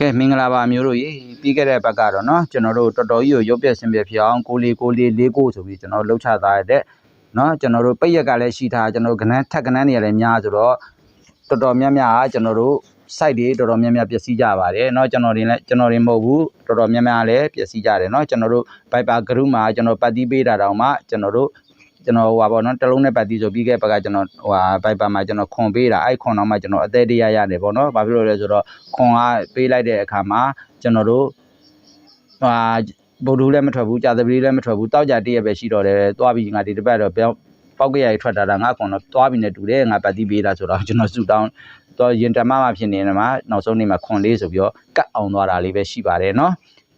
ကဲမင်္ဂလာပါမျိုးတို့ရေပြီးခဲ့တဲ့ဘက်ကတော့เนาะကျွန်တော်တို့တော်တော်ကြီးကိုရုပ်ပြက်ဆင်းပြဖြစ်အောင်ကိုလေးကိုလေးလေးကိုဆိုပြီးကျွန်တော်လှုပ်ချသားရတဲ့เนาะကျွန်တော်တို့ပိတ်ရက်ကလည်းရှိထားကျွန်တော်ကနန်းထက်ကနန်းနေရာလည်းများဆိုတော့တော်တော်များများကကျွန်တော်တို့ site တွေတော်တော်များများပျက်စီးကြပါတယ်เนาะကျွန်တော်တွေလည်းကျွန်တော်တွေမဟုတ်ဘူးတော်တော်များများလည်းပျက်စီးကြတယ်เนาะကျွန်တော်တို့ Viber group မှာကျွန်တော်ပတ်တီးပေးတာတောင်မှကျွန်တော်တို့ ကျွန်တော်ဟိုပါပေါ့နော်တစ်လုံးနဲ့ပတ်တီးဆိုပြီးခဲ့ဘက်ကကျွန်တော်ဟိုဟာ Viber မှာကျွန်တော်ခွန်ပေးတာအဲ့ခွန်တော့မှကျွန်တော်အသေးတရရတယ်ပေါ့နော်ဘာဖြစ်လို့လဲဆိုတော့ခွန်ကပေးလိုက်တဲ့အခါမှာကျွန်တော်တို့ဟိုဟာဗုဒ္ဓလည်းမထွက်ဘူးကြာသပတေးလည်းမထွက်ဘူးတောက်ကြတည့်ရပဲရှိတော့တယ်သွားပြီးငါဒီတစ်ပတ်တော့ပြောင်းပောက်ကရရထွက်တာဒါငါခွန်တော့သွားပြီးနေတူတယ်ငါပတ်တီးပေးတာဆိုတော့ကျွန်တော်ဆူတောင်းတော့ရင်တမမှဖြစ်နေတယ်မှာနောက်ဆုံးနေ့မှာခွန်လေးဆိုပြီးတော့ကတ်အောင်သွားတာလေးပဲရှိပါတယ်နော်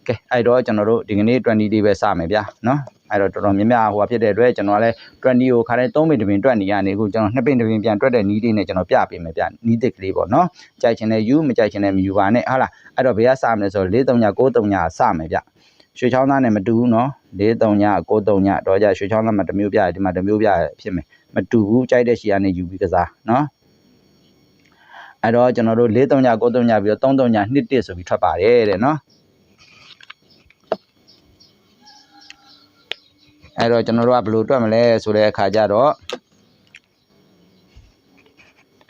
ကဲအဲ့တော့ကျွန်တော်တို့ဒီကနေ့20လေးပဲစမယ်ဗျာနော်အဲ့တော့တော်တော်များများဟိုဟာဖြစ်တဲ့အတွက်ကျွန်တော်ကလည်း20ကိုခါတိုင်း3မိနစ်တပင်တွက်နေရနေအခုကျွန်တော်2ပင်တပင်ပြန်တွက်တဲ့နီးလေးနဲ့ကျွန်တော်ပြပေးမယ်ဗျနီးတစ်ကလေးပေါ့နော်ကြိုက်ချင်တဲ့ယူမကြိုက်ချင်တဲ့မယူပါနဲ့ဟုတ်လားအဲ့တော့ဘယ်ကစမလဲဆိုတော့439 939စမယ်ဗျရွှေချောင်းသားနဲ့မတူဘူးနော်439 939တော့ကြရွှေချောင်းသားမှာတစ်မျိုးပြတယ်ဒီမှာတစ်မျိုးပြဖြစ်မယ်မတူဘူးကြိုက်တဲ့ရှီကနေယူပြီးကစားနော်အဲ့တော့ကျွန်တော်တို့439 939ပြီးတော့339 21ဆိုပြီးထွက်ပါတယ်တဲ့နော် အဲ့တော့ကျွန်တော်တို့ကဘယ်လိုတွက်မလဲဆိုတဲ့အခါကျတော့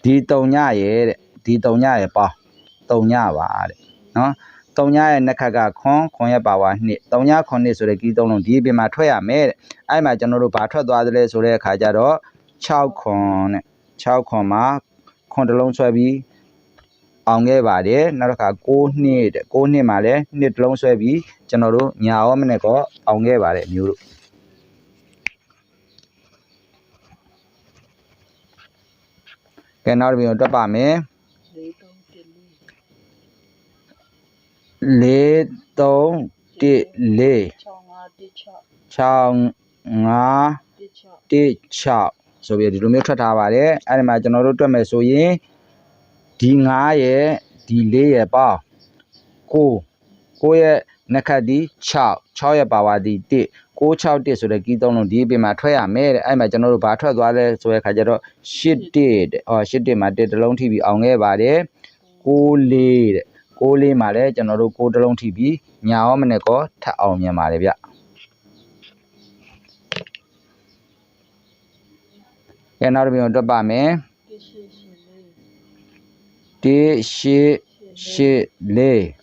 ဒီ3ညရဲ့တဲ့ဒီ3ညရဲ့ပေါ့3ညပါတဲ့နော်3ညရဲ့နှစ်ခက်ကခွန်ခွန်ရဲ့ပါဝါ2 3ညခွန်2ဆိုတဲ့ကီးသုံးလုံးဒီအပြင်မှာထွက်ရမယ်တဲ့အဲ့မှာကျွန်တော်တို့ဘာထွက်သွားသလဲဆိုတဲ့အခါကျတော့6ခွန်တဲ့6ခွန်မှာခွန်တစ်လုံးဆွဲပြီးအောင်ခဲ့ပါတယ်နောက်တစ်ခါ6နှစ်တဲ့6နှစ်မှာလည်းနှစ်တစ်လုံးဆွဲပြီးကျွန်တော်တို့ညာရောမနဲ့ကောအောင်ခဲ့ပါတယ်မျိုးတို့ ကဲနောက်တစ်ပြန်တွက်ပါမယ်လေးသုံးတစ်လေး4 3 1 4 6 5 1 6 6 5 1 6 1 6ဆိုပြီးဒီလိုမျိုးထွက်ထားပါတယ်အဲ့ဒီမှာကျွန်တော်တို့တွက်မယ်ဆိုရင်ဒီ9ရဲ့ဒီ4ရဲ့ပေါ့9 9ရဲ့ နှစ်ခတ်ဒီ6 6ရဲ့ပါဝါဒီ1 6 6 1ဆိုတဲ့ကီးသုံးလုံးဒီအပြင်မှာထွက်ရမယ်တဲ့အဲ့မှာကျွန်တော်တို့ဘာထွက်သွားလဲဆိုတဲ့ခါကျတော့8 1တဲ့ဟော8 1မှာ1တစ်လုံးထိပြီးအောင်ခဲ့ပါတယ်6 4တဲ့6 4မှာလည်းကျွန်တော်တို့6တစ်လုံးထိပြီးညာရောမနဲ့ကောထပ်အောင်မြန်ပါတယ်ဗျကဲနောက်တစ်ပြန်တွက်ပါမယ်1 8 8လေး1 8 8 4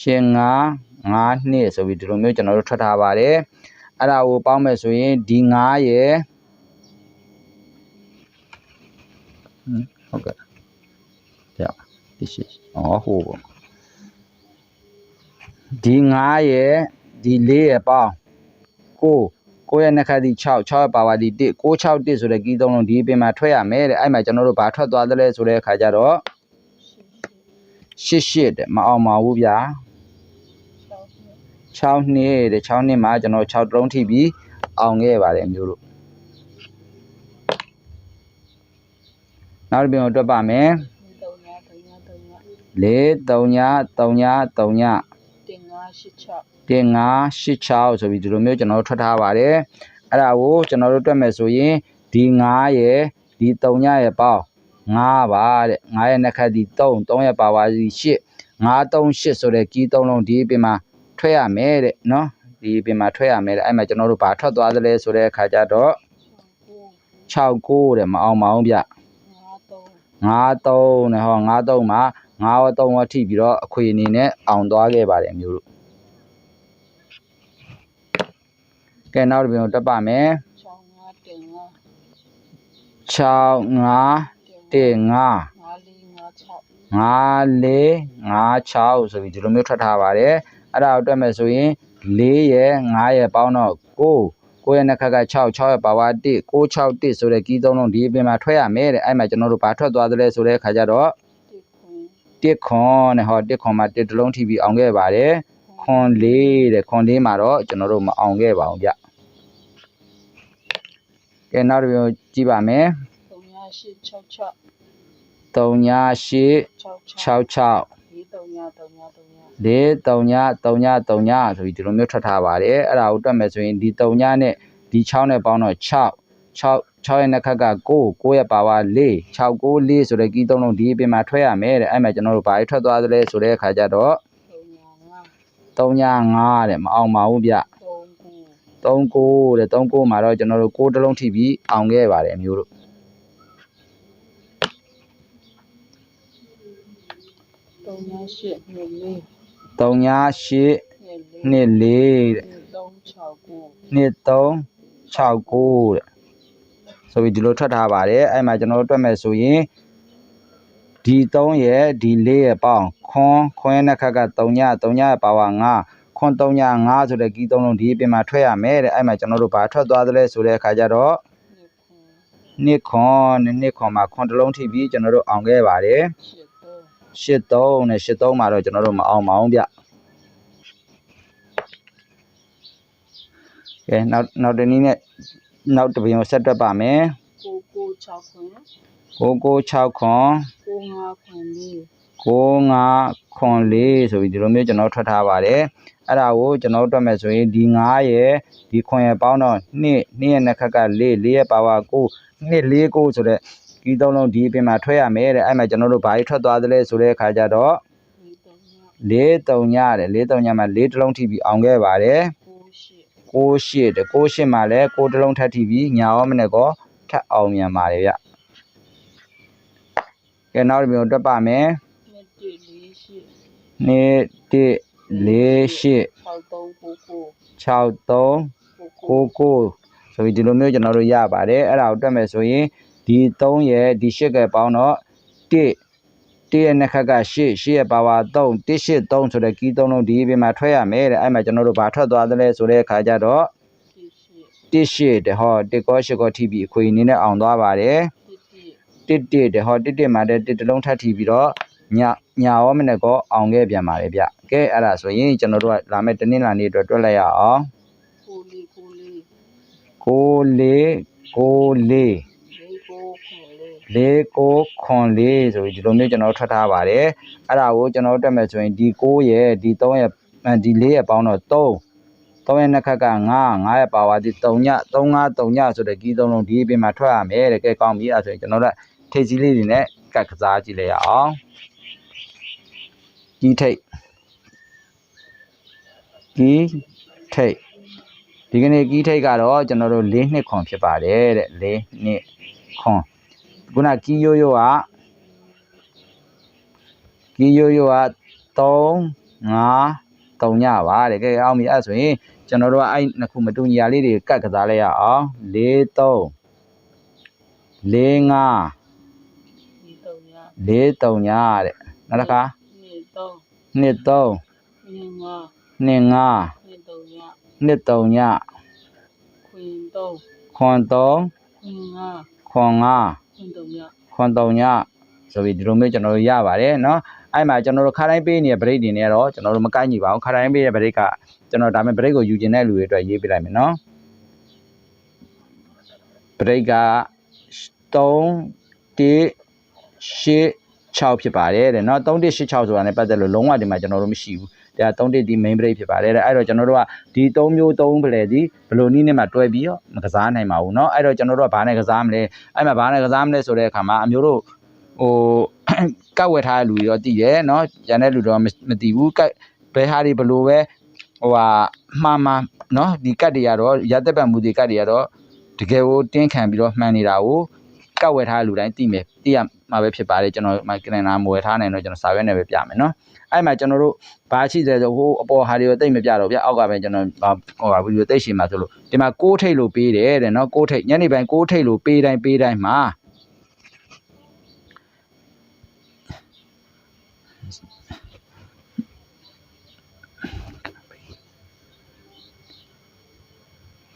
ရှင်5 5နဲ့ရှင်9 5နှစ်ဆိုပြီးဒီလိုမျိုးကျွန်တော်တို့ထွက်ထားပါတယ်အဲ့ဒါကိုပေါင်းမယ်ဆိုရင်ဒီ9ရယ်ဟွန်းဟုတ်ကဲ့ကြောက်ဒီရှိအော်ဟိုပေါ့ဒီ9ရယ်ဒီ4ရယ်ပေါင်း9 9ရဲ့နှစ်ခါဒီ6 6ရဲ့ပါဝါဒီ1 6 6 1ဆိုတဲ့ကီးသုံးလုံးဒီအပြင်မှာထွက်ရမယ်တဲ့အဲ့မှာကျွန်တော်တို့ဘာထွက်သွားသလဲဆိုတဲ့အခါကျတော့8 8တဲ့မအောင်ပါဘူးဗျာ 6နှစ်တဲ့6နှစ်မှာကျွန်တော်6တုံးထိပြီးအောင်ခဲ့ပါတယ်မျိုးတို့နောက်တစ်ပြန်တွက်ပါမယ်3 3 3 3 4 3 3 3 3 1 5 8 6 1586ဆိုပြီးဒီလိုမျိုးကျွန်တော်တို့ထွက်ထားပါတယ်အဲ့ဒါကိုကျွန်တော်တို့တွက်မယ်ဆိုရင်ဒီ9ရယ်ဒီ3ညရယ်ပေါင်း9ပါတဲ့9ရဲ့နှစ်ခတ်ဒီ3 3ရဲ့ပါဝါစီ8 9 3 8ဆိုတဲ့ကီး3လုံးဒီအပြင်မှာ ထွက်ရမယ်တဲ့နော်ဒီအပြင်မှာထွက်ရမယ်တဲ့အဲ့မှာကျွန်တော်တို့ဘာထွက်သွားသလဲဆိုတဲ့အခါကျတော့9 6 9တဲ့မအောင်မအောင်ဗျ5 3 53နဲ့ဟော53မှာ9ရော3ရောထိပြီးတော့အခွေအနေနဲ့အောင်သွားခဲ့ပါတယ်မျိုးတို့ကဲနောက်တစ်ပြန်တက်ပါမယ်6 5 1 5 6 5 1 5 5 4 5 6 5 4 5 6ဆိုပြီးဒီလိုမျိုးထွက်ထားပါတယ်အဲ့ဒါကိုတွက်မယ်ဆိုရင်4ရယ်5ရယ်ပေါင်းတော့9 9ရဲ့နှစ်ခက်က6 6ရဲ့ပါဝါ1 6 6 1ဆိုတဲ့ကီးသုံးလုံးဒီအပြင်မှာထွက်ရမယ်တဲ့အဲ့မှာကျွန်တော်တို့ဘာထွက်သွားသလဲဆိုတဲ့အခါကျတော့1ခွန်1ခွန်နဲ့ဟော1ခွန်မှာ1တစ်လုံးထိပြီးအောင်ခဲ့ပါတယ်ခွန်4တဲ့ခွန်4မှာတော့ကျွန်တော်တို့မအောင်ခဲ့ပါဘူးဗျကဲနောက်တစ်ပြန်ကြည့်ပါမယ်3 8 6 6 3ည8 6 6 66 4 3 3 3 4 3ည3ည3ညဆိုပြီးဒီလိုမျိုးထွက်ထားပါတယ်အဲ့ဒါကိုတွက်မယ်ဆိုရင်ဒီ3ညနဲ့ဒီ6နဲ့ပေါင်းတော့6 6 6ရဲ့နှစ်ခက်က9 9ရဲ့ပါဝါ4 6 9 4ဆိုတဲ့ကီးသုံးလုံးဒီအပြင်မှာထွက်ရမယ်တဲ့အဲ့မှာကျွန်တော်တို့ဘာတွေထွက်သွားသလဲဆိုတဲ့အခါကျတော့သုံးညာငါ3ည5တဲ့မအောင်ပါဘူးဗျသုံးကူ39တဲ့39မှာတော့ကျွန်တော်တို့6တစ်လုံးထိပြီးအောင်ခဲ့ပါတယ်အမျိုးတို့ သုံးညာရှစ်နှစ်လေး3ည8နှစ်လေးနှစ်4တဲ့နှစ်သုံး၆ကူနှစ်3 6 9တဲ့ဆိုပြီးဒီလိုထွက်ထားပါတယ်အဲ့မှာကျွန်တော်တို့တွက်မယ်ဆိုရင်ဒီ3ရဲ့ဒီ4ရဲ့ပေါင်းခွန်ခွန်ရဲ့နှစ်ခက်က3ည3ညရဲ့ပါဝါ9ခွန်3ည5ဆိုတဲ့ကီးသုံးလုံးဒီအပြင်မှာထွက်ရမယ်တဲ့အဲ့မှာကျွန်တော်တို့ဘာထွက်သွားသလဲဆိုတဲ့အခါကျတော့နှစ်ခွန်နှစ်ခွန်နဲ့နှစ်ခွန်မှာခွန်တစ်လုံးထိပြီးကျွန်တော်တို့အောင်ခဲ့ပါတယ်ရှစ်သုံး 83နဲ့83မှာတော့ကျွန်တော်တို့မအောင်ပါဘူးဗျကဲနောက်နောက်တစ်နည်းနဲ့နောက်တစ်ပြင်ကိုဆက်တွက်ပါမယ်ကိုကို၆ခွန်996ခွန်ကိုငါခွန်လေး95ခွန်4ဆိုပြီးဒီလိုမျိုးကျွန်တော်ထွက်ထားပါတယ်အဲ့ဒါကိုကျွန်တော်တို့တွက်မယ်ဆိုရင်ဒီ9ရဲ့ဒီခွန်ရဲ့ပေါင်းတော့2 2ရဲ့နှစ်ခက်က4 4ရဲ့ပါဝါ9 2 4 9ဆိုတဲ့ ဒီသုံးလုံးဒီအပြင်မှာထွက်ရမယ်တဲ့အဲ့မှာကျွန်တော်တို့ဘာကြီးထွက်သွားသလဲဆိုတဲ့အခါကျတော့လေးသုံးညာ၄3ညတဲ့၄3ညမှာ၄တစ်လုံးထိပြီးအောင်ခဲ့ပါတယ်ကိုရှစ်6 8တဲ့6 8မှာလည်း6တစ်လုံးထပ်ထိပြီးညာရောမနဲ့ကောထပ်အောင်မြန်ပါတယ်ဗျကဲနောက်တစ်မျိုးတွက်ပါမယ်နှစ်တစ်လေးရှစ်2 1 4 8၆သုံးကိုကို6 3ကိုကို9 9ဆိုပြီးဒီလိုမျိုးကျွန်တော်တို့ရပါတယ်အဲ့ဒါကိုတွက်မယ်ဆိုရင် ဒီ3ရဲ့ဒီ8ကပေါင်းတော့1 1ရဲ့နှစ်ခက်က8 8ရဲ့ပါဝါ3 1 8 3ဆိုတဲ့ကီး3လုံးဒီအပြင်မှာထွက်ရမယ်တဲ့အဲ့မှာကျွန်တော်တို့ဘာထွက်သွားသလဲဆိုတဲ့အခါကျတော့တစ်ရှစ်တစ်ရှစ်တဲ့ဟောတစ်ကောရှစ်ကောထိပြီးအခွေအနေနဲ့အောင်သွားပါတယ်တစ်တစ်တစ်တစ်တဲ့ဟောတစ်တစ်မှာတဲ့တစ်တစ်လုံးထပ်ထိပြီးတော့ညညာရောမနဲ့ကောအောင်ခဲ့ပြန်ပါတယ်ဗျကဲအဲ့ဒါဆိုရင်ကျွန်တော်တို့ကလာမယ့်တနင်္လာနေ့အတွက်တွက်လိုက်ရအောင်ကိုလေးကိုလေးကို လေးကိုလေးလေးကိုခွန်လေးလေးကိုခွန်လေးဆိုပြီးဒီလိုမျိုးကျွန်တော်တို့ထွက်ထားပါတယ်အဲ့ဒါကိုကျွန်တော်တို့တွက်မယ်ဆိုရင်ဒီ6ရဲ့ဒီ3ရဲ့အဲဒီ4ရဲ့ပေါင်းတော့3 3ရဲ့နှစ်ခက်က9 9ရဲ့ပါဝါဒီ3ည3 5 3ညဆိုတဲ့ကြီးသုံးလုံးဒီအပြင်မှာထွက်ရမယ်တဲ့ကဲကောင်းပြီအဲ့ဒါဆိုရင်ကျွန်တော်တို့ထိတ်ကြီးလေးတွေနဲ့ကတ်ကစားကြည့်လိုက်ရအောင်ကြီးထိတ်ကြီးထိတ်ဒီကနေ့ကြီးထိတ်ကတော့ကျွန်တော်တို့၄နှစ်ခွန်ဖြစ်ပါတယ်တဲ့၄နှစ်ခွန် ခုနကြီးရိုးရိုးကကြီးရိုးရိုးက3 5 3ညပါတဲ့ကဲအောင်ပြီအဲ့ဒါဆိုရင်ကျွန်တော်တို့ကအဲ့နှစ်ခုမတူညီရလေးတွေကတ်ကစားလိုက်ရအောင်4 3 4 5ဒီသုံးညာလေးတုံညာတဲ့နောက်တစ်ခါနှစ်သုံးနှစ်သုံးနှစ်ငါနှစ်ငါနှစ်သုံးညာနှစ်တုံညာခွင်သုံးခွန်သုံးခွင်ငါခွန်ငါ ခွန်တုံညဆိုပြီးဒီလိုမျိုးကျွန်တော်တို့ရပါတယ်နော်အဲ့မှာကျွန်တော်တို့ခါတိုင်းပေးနေတဲ့ break တွေနဲ့တော့ကျွန်တော်တို့မကိုက်ညီပါဘူးခါတိုင်းပေးတဲ့ break ကကျွန်တော်ဒါမဲ့ break ကိုယူကျင်တဲ့လူတွေအတွက်ရေးပေးလိုက်မယ်နော် break က3 1 6ဖြစ်ပါတယ်တဲ့နော်3 1 6ဆိုတာ ਨੇ ပတ်သက်လို့လုံးဝဒီမှာကျွန်တော်တို့မရှိဘူး ဒါ3 1ဒီ main break ဖြစ်ပါတယ်တဲ့အဲ့တော့ကျွန်တော်တို့ကဒီ3မျိုး3ဖလဲဒီဘယ်လိုနည်းနဲ့မှတွဲပြီးတော့မကစားနိုင်ပါဘူးเนาะအဲ့တော့ကျွန်တော်တို့ကဘာနဲ့ကစားမလဲအဲ့မှာဘာနဲ့ကစားမလဲဆိုတဲ့အခါမှာအမျိုးတို့ဟို ကတ်ဝယ်ထားတဲ့လူတွေတော့တည်တယ်เนาะကျန်တဲ့လူတော့မတည်ဘူးကတ်ဘယ်ဟာတွေဘယ်လိုပဲဟိုဟာမှားမှားเนาะဒီကတ်တွေကတော့ရသက်ပတ်မှုတွေကတ်တွေကတော့တကယ်ကိုတင်းခံပြီးတော့မှန်နေတာကိုကတ်ဝယ်ထားတဲ့လူတိုင်းသိမယ်သိရမှာပဲဖြစ်ပါတယ်ကျွန်တော်မကလန်နာမဝယ်ထားနိုင်တော့ကျွန်တော်စာရွက်နဲ့ပဲပြမယ်เนาะ အဲ့မှာကျွန်တော်တို့ဘာရှိတယ်ဆိုဟိုအပေါ်ဟာတွေကိုတိတ်မပြတော့ဗျအောက်ကပဲကျွန်တော်ဟိုဟာဗီဒီယိုတိတ်ရှင်မှာဆိုလို့ဒီမှာကိုးထိတ်လို့ပေးတယ်တဲ့နော်ကိုးထိတ်ညနေပိုင်းကိုးထိတ်လို့ပေးတိုင်းပေးတိုင်းမှာ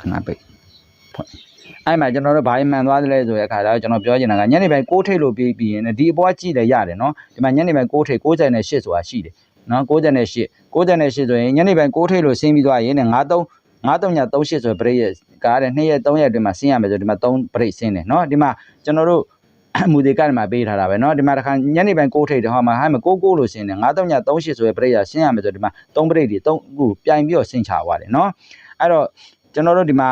ခဏပိတ်ဖွင့် အဲ့မှာကျွန်တော်တို့ဘာမှန်သွားသလဲဆိုတဲ့အခါကျတော့ကျွန်တော်ပြောချင်တာကညနေပိုင်း6ထိတ်လို့ပေးပြီးရင်ဒီအပေါ်ကြည့်လည်းရတယ်เนาะဒီမှာညနေပိုင်း6ထိတ်98ဆိုတာရှိတယ်နော်98 98ဆိုရင်ညနေပိုင်း6ထိတ်လို့ဆင်းပြီးသွားရင်53 53ည38ဆိုဘရိတ်ရဲ့ကားတဲ့2ရက်3ရက်အတွင်းမှာဆင်းရမယ်ဆိုဒီမှာ3ဘရိတ်ဆင်းတယ်เนาะဒီမှာကျွန်တော်တို့မူဒီကတ်မှာပေးထားတာပဲเนาะဒီမှာတစ်ခါညနေပိုင်း6ထိတ်တယ်ဟောမှာဟဲ့မ99လို့ဆင်းတယ်53ည38ဆိုရဘရိတ်ရဆင်းရမယ်ဆိုဒီမှာ3ဘရိတ်တွေ3ခုပြိုင်ပြီးတော့ဆင်းချသွားတယ်เนาะအဲ့တော့ကျွန်တော်တို့ဒီမှာ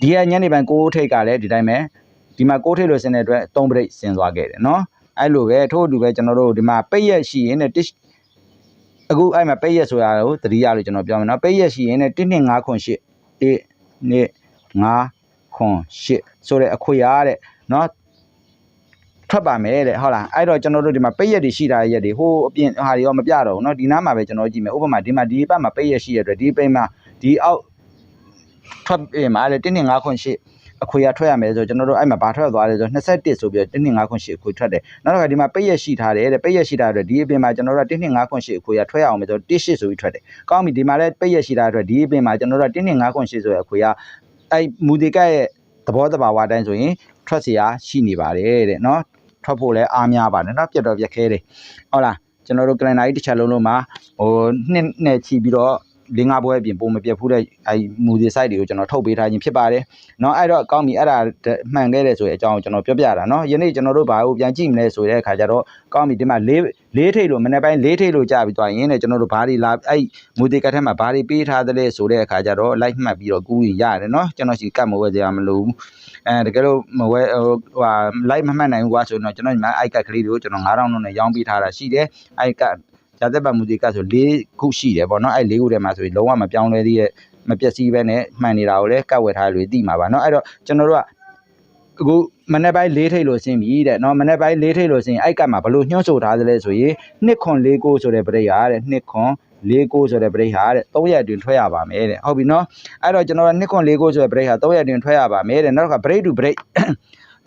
ဒီကညနေပိုင်း6ထိပ်ကလည်းဒီတိုင်းပဲဒီမှာ6ထိပ်လို့ဆင်းတဲ့အတွက်3ပရိတ်ဆင်းသွားခဲ့တယ်နော်အဲ့လိုပဲထို့အတူပဲကျွန်တော်တို့ဒီမှာပိတ်ရက်ရှိရင်တဲ့တစ်အခုအဲ့မှာပိတ်ရက်ဆိုတာကိုသတိရလို့ကျွန်တော်ပြောမယ်နော်ပိတ်ရက်ရှိရင်တဲ့1 2 5ခွန်8 1 2 5ခွန်8ဆိုတဲ့အခွေအားတဲ့နော်ထွက်ပါမယ်တဲ့ဟုတ်လားအဲ့တော့ကျွန်တော်တို့ဒီမှာပိတ်ရက်တွေရှိတာရက်တွေဟိုအပြင်ဟာတွေရောမပြတော့ဘူးเนาะဒီနားမှာပဲကျွန်တော်ကြည့်မယ်ဥပမာဒီမှာဒီဘက်မှာပိတ်ရက်ရှိရတဲ့အတွက်ဒီပိတ်မှာဒီအောက် ထွက်ပြင်မှာလေတင်းနေ9ခွန်8အခွေရထွက်ရမယ်ဆိုကျွန်တော်တို့အဲ့မှာဘာထွက်သွားလဲဆို21ဆိုပြီးတော့တင်းနေ9ခွန်8အခွေထွက်တယ်နောက်တစ်ခါဒီမှာပိတ်ရက်ရှိထားတယ်တဲ့ပိတ်ရက်ရှိထားတဲ့ဒီအပြင်မှာကျွန်တော်တို့တင်းနေ9ခွန်8အခွေရထွက်ရအောင်မယ်ဆို18ဆိုပြီးထွက်တယ်ကောင်းပြီဒီမှာလည်းပိတ်ရက်ရှိထားတဲ့အတွက်ဒီအပြင်မှာကျွန်တော်တို့တင်းနေ9ခွန်8ဆိုတဲ့အခွေရအဲ့မူဒီကရဲ့သဘောတဘာဝအတိုင်းဆိုရင်ထွက်เสียရှိနေပါတယ်တဲ့เนาะ ထွက်ဖို့လည်းအားများပါတယ်เนาะပြတ်တော့ပြတ်ခဲတယ်ဟုတ်လားကျွန်တော်တို့ကလန်ဒါကြီးတစ်ချက်လုံးလုံးမှာဟိုနှစ်နဲ့ချီပြီးတော့ လင်းငါဘွဲအပြင်ပုံမပြတ်ဘူးတဲ့အဲမူဒီ site တွေကိုကျွန်တော်ထုတ်ပေးထားခြင်းဖြစ်ပါတယ်เนาะအဲ့တော့အကောင်းပြီအဲ့ဒါမှန်ခဲ့တယ်ဆိုတဲ့အကြောင်းကိုကျွန်တော်ပြောပြတာเนาะယနေ့ကျွန်တော်တို့ဘာကိုပြန်ကြည့်မလဲဆိုတဲ့အခါကျတော့ကောင်းပြီဒီမှာလေးလေးထိတ်လို့မနေ့ပိုင်းလေးထိတ်လို့ကြာပြီးသွားရင်လည်းကျွန်တော်တို့ဘာတွေလာအဲ့မူဒီကတ်ထဲမှာဘာတွေပေးထားသလဲဆိုတဲ့အခါကျတော့ like မှတ်ပြီးတော့ကူးရင်ရတယ်เนาะကျွန်တော်စီကတ်မဝဲကြရမလို့ အဲတကယ်လို့မဝဲဟိုဟာ live မမှတ်နိုင်ဘူးကွာဆိုတော့ကျွန်တော်ညီမ iCard ကလေးတွေကိုကျွန်တော်9000လုံးနဲ့ရောင်းပေးထားတာရှိတယ် iCard ဇာတ် ဂျာဇက်ပါမူဇီကဆို၄ခုရှိတယ်ပေါ့နော်အဲ့၄ခုထဲမှာဆိုရင်လုံးဝမပြောင်းလဲသေးရဲ့မပျက်စီးပဲနဲ့မှန်နေတာကိုလည်းကတ်ဝယ်ထားလို့သိမှာပါနော်အဲ့တော့ကျွန်တော်တို့ကအခုမနေ့ပိုင်း၄ထိပ်လို့ဆင်းပြီတဲ့နော်မနေ့ပိုင်း၄ထိပ်လို့ဆင်းအဲ့ကတ်မှာဘလို့ညှို့ဆိုထားသလဲဆိုရင်2.49ဆိုတဲ့ပရိယာတဲ့2.49လေးကိုဆိုတဲ့ပရိဟာတဲ့၃ရက်အတွင်းထွက်ရပါမယ်တဲ့ဟုတ်ပြီနော်အဲ့တော့ကျွန်တော်က2.49ဆိုတဲ့ပရိဟာ၃ရက်အတွင်းထွက်ရပါမယ်တဲ့နောက်တစ်ခါ break to break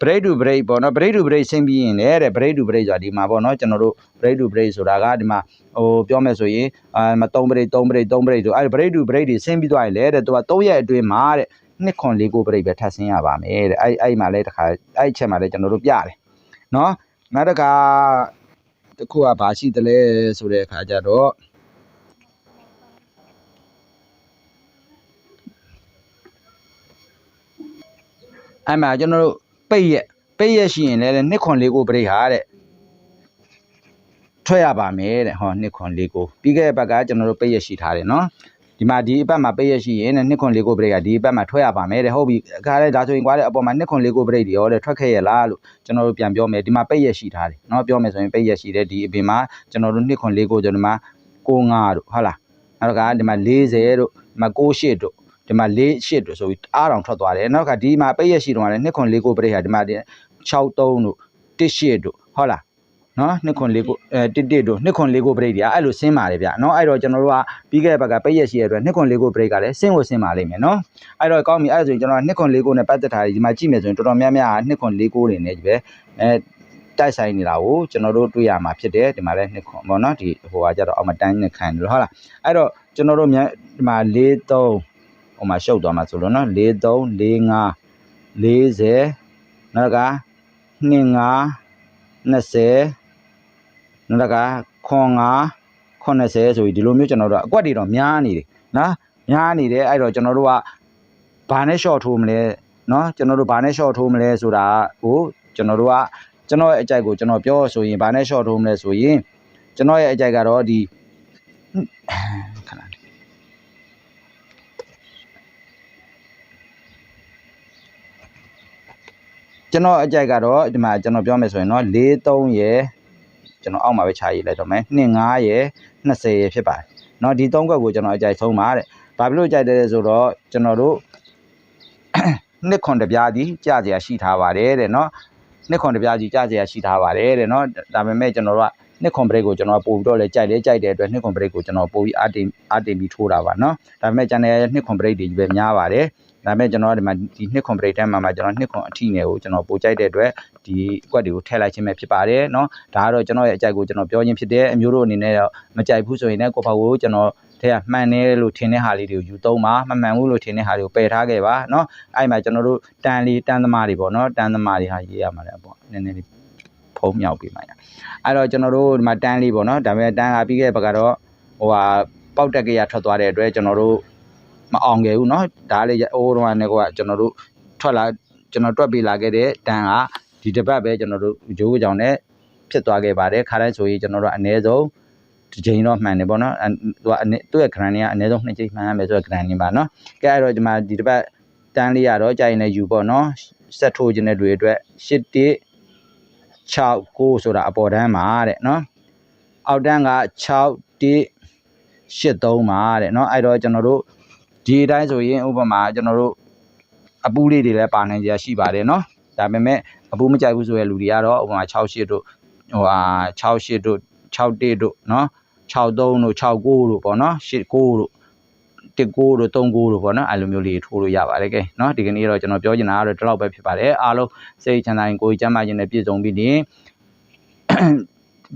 break to break ပေါ့နော် break to break ဆင်းပြီးရင်လည်းတဲ့ break to break ဆိုတာဒီမှာပေါ့နော်ကျွန်တော်တို့ break to break ဆိုတာကဒီမှာဟိုပြောမယ်ဆိုရင်အာမ3 break 3 break 3 break ဆိုအဲ့ break to break တွေဆင်းပြီးသွားရင်လည်းတဲ့သူက3ရက်အတွင်းမှာတဲ့နှစ်ခွန်လေးကို break ပဲထပ်ဆင်းရပါမယ်တဲ့အဲ့အဲ့မှာလည်းတစ်ခါအဲ့အချက်မှာလည်းကျွန်တော်တို့ပြတယ်နော်နောက်တစ်ခါတစ်ခုကဘာရှိသလဲဆိုတဲ့အခါကျတော့အဲ့မှာကျွန်တော်တို့ ပိတ်ရက်ပိတ်ရက်ရှိရင်လည်းနှစ်ခွန်လေးကို break ဟာတဲ့ထွက်ရပါမယ်တဲ့ဟောနှစ်ခွန်လေးကိုပြီးခဲ့တဲ့ဘက်ကကျွန်တော်တို့ပိတ်ရရှိထားတယ်နော်ဒီမှာဒီအပတ်မှာပိတ်ရရှိရင်တဲ့နှစ်ခွန်လေးကိုဘရိတ်ကဒီအပတ်မှာထွက်ရပါမယ်တဲ့ဟုတ်ပြီအခါလဲဒါဆိုရင်ကွာတဲ့အပေါ်မှာနှစ်ခွန်လေးကိုဘရိတ်တွေရောတဲ့ထွက်ခဲ့ရလားလို့ကျွန်တော်တို့ပြန်ပြောမယ်ဒီမှာပိတ်ရရှိထားတယ်နော်ပြောမယ်ဆိုရင်ပိတ်ရရှိတယ်ဒီအပြင်မှာကျွန်တော်တို့နှစ်ခွန်လေးကိုကျွန်တော်ဒီမှာ65တို့ဟုတ်လားနောက်ကဒီမှာ40တို့ဒီမှာ68တို့ ဒီမှာ48တို့ဆိုပြီးအားတောင်ထွက်သွားတယ်နောက်ကဒီမှာပိတ်ရရှိတော့လည်းနှစ်ခွန်လေးကိုဘရိတ်ဟာဒီမှာ63တို့18တို့ဟုတ်လားနော်နှစ်ခွန်လေးကိုအဲတစ်တစ်တို့နှစ်ခွန်လေးကို break တွေကအဲ့လိုဆင်းပါတယ်ဗျာနော်အဲ့တော့ကျွန်တော်တို့ကပြီးခဲ့တဲ့ဘက်ကပိတ်ရက်ရှိရတဲ့အတွက်နှစ်ခွန်လေးကို break ကလည်းဆင်းကိုဆင်းပါလိမ့်မယ်နော်အဲ့တော့ကောင်းပြီအဲ့ဒါဆိုရင်ကျွန်တော်ကနှစ်ခွန်လေးကိုနဲ့ပတ်သက်တာဒီမှာကြည့်မယ်ဆိုရင်တော်တော်များများနှစ်ခွန်လေးကိုတွေနဲ့ပဲအဲတိုက်ဆိုင်နေတာကိုကျွန်တော်တို့တွေ့ရမှာဖြစ်တယ်ဒီမှာလည်းနှစ်ခွန်ပေါ့နော်ဒီဟိုကကြတော့အောက်မှာတန်းနဲ့ခံတယ်ဟုတ်လားအဲ့တော့ကျွန်တော်တို့မြန်ဒီမှာ၄3 ဟိုမှာရှုပ်သွားမှာဆိုလို့နော်၄3 4 5 40နောက်က2 5 20နောက်ကခွန်9 80ဆိုပြီးဒီလိုမျိုးကျွန်တော်တို့ကအကွက်တွေတော့များနေတယ်နော်များနေတယ်အဲ့တော့ကျွန်တော်တို့ကဘာနဲ့ short ထိုးမလဲနော်ကျွန်တော်တို့ဘာနဲ့ short ထိုးမလဲဆိုတာကိုကျွန်တော်တို့ကကျွန်တော်ရဲ့အကြိုက်ကိုကျွန်တော်ပြောဆိုရင်ဘာနဲ့ short ထိုးမလဲဆိုရင်ကျွန်တော်ရဲ့အကြိုက်ကတော့ဒီခဏလေး ကျွန်တော်အကြိုက်ကတော့ဒီမှာကျွန်တော်ပြောမယ်ဆိုရင်เนาะ4 3ရယ်ကျွန်တော်အောက်မှာပဲခြာရေးလိုက်တော့မယ်2 5ရယ်20ရယ်ဖြစ်ပါတယ်เนาะဒီ3ခွက်ကိုကျွန်တော်အကြိုက်ဆုံးပါတဲ့ဘာဖြစ်လို့ကြိုက်တယ်လဲဆိုတော့ကျွန်တော်တို့ နှစ်ခွန်တပြားဒီကြာစရာရှိထားပါတယ်တဲ့เนาะနှစ်ခွန်တပြားကြီးကြာစရာရှိထားပါတယ်တဲ့เนาะဒါပေမဲ့ကျွန်တော်တို့က နှစ်ခွန်ဘရိတ်ကိုကျွန်တော်ပို့ပြီးတော့လဲကြိုက်လဲကြိုက်တဲ့အတွက်နှစ်ခွန်ဘရိတ်ကိုကျွန်တော်ပို့ပြီးအတင်အတင်ပြီးထိုးတာပါเนาะဒါပေမဲ့ကျန်တဲ့နှစ်ခွန်ဘရိတ်တွေကြီးပဲများပါတယ်ဒါပေမဲ့ကျွန်တော်ဒီမှာဒီနှစ်ခွန်ဘရိတ်ထဲမှာမှာကျွန်တော်နှစ်ခွန်အထီနယ်ကိုကျွန်တော်ပို့ကြိုက်တဲ့အတွက်ဒီကွက်တွေကိုထည့်လိုက်ခြင်းပဲဖြစ်ပါတယ်เนาะဒါကတော့ကျွန်တော်ရဲ့အကြိုက်ကိုကျွန်တော်ပြောခြင်းဖြစ်တယ်အမျိုးတို့အနေနဲ့တော့မကြိုက်ဘူးဆိုရင်လည်းကိုဖောက်ကိုကျွန်တော်ထဲကမှန်တယ်လို့ထင်တဲ့ဟာလေးတွေကိုယူသုံးပါမမှန်ဘူးလို့ထင်တဲ့ဟာတွေကိုပယ်ထားခဲ့ပါเนาะအဲ့မှာကျွန်တော်တို့တန်လေးတန်သမားတွေပေါ့เนาะတန်သမားတွေဟာရေးရမှာလည်းပေါ့နည်းနည်းလေး ဖုံးမြောက်ပြီးမှရအဲ့တော့ကျွန်တော်တို့ဒီမှာတန်လေးပေါ့เนาะဒါပေမဲ့တန်ကပြီးခဲ့တဲ့ဘက်ကတော့ဟိုဟာပေါက်တက်ကရထွက်သွားတဲ့အတွက်ကျွန်တော်တို့မအောင်ခဲ့ဘူးเนาะဒါလေးအိုးတော့ကနေကကျွန်တော်တို့ထွက်လာကျွန်တော်တွက်ပေးလာခဲ့တဲ့တန်ကဒီတစ်ပတ်ပဲကျွန်တော်တို့ဂျိုးကြောင်နဲ့ဖြစ်သွားခဲ့ပါတယ်ခါတိုင်းဆိုရင်ကျွန်တော်တို့အနည်းဆုံးတစ်ချိန်တော့မှန်တယ်ပေါ့နော်အဲသူကသူ့ရဲ့ grand တွေကအနည်းဆုံးနှစ်ချိန်မှန်ရမယ်ဆိုတော့ grand တွေပါနော်ကဲအဲ့တော့ဒီမှာဒီတစ်ပတ် တန်းလေးရတော့ကြာရင်လည်းယူပေါ့နော်ဆက်ထိုးခြင်းတဲ့တွေအတွက်8 1 6 9ဆိုတာအပေါ်တန်းမှာတဲ့နော်အောက်တန်းက6 1 83မှာတဲ့နော်အဲ့တော့ကျွန်တော်တို့ဒီအတိုင်းဆိုရင်ဥပမာကျွန်တော်တို့အပူးလေးတွေလည်းပါနိုင်ကြရှိပါတယ်နော်ဒါပေမဲ့အပူးမကြိုက်ဘူးဆိုရလူတွေကတော့ဥပမာ68တို့ဟိုဟာ68တို့61တို့နော်63တို့69တို့ပေါ့နော်89တို့ 19တို့39တို့ပေါ့နော်အဲ့လိုမျိုးလေးထိုးလို့ရပါတယ်ကဲနော်ဒီကနေ့တော့ကျွန်တော်ပြောချင်တာကတော့ဒီလောက်ပဲဖြစ်ပါတယ်အားလုံးစိတ်ချမ်းသာရင်ကိုယ်ကျမ်းမာခြင်းနဲ့ပြည့်စုံပြီးနေ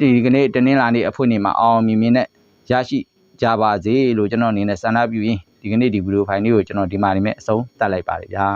ဒီကနေ့တနင်္လာနေ့အဖွင့်နေမှာအောင်မြင်မြင်နဲ့ရရှိကြပါစေလို့ကျွန်တော်အနေနဲ့ဆန္ဒပြုရင်းဒီကနေ့ဒီဗီဒီယိုဖိုင်လေးကိုကျွန်တော်ဒီမှာနေမဲ့အဆုံးသတ်လိုက်ပါတယ်ဗျာ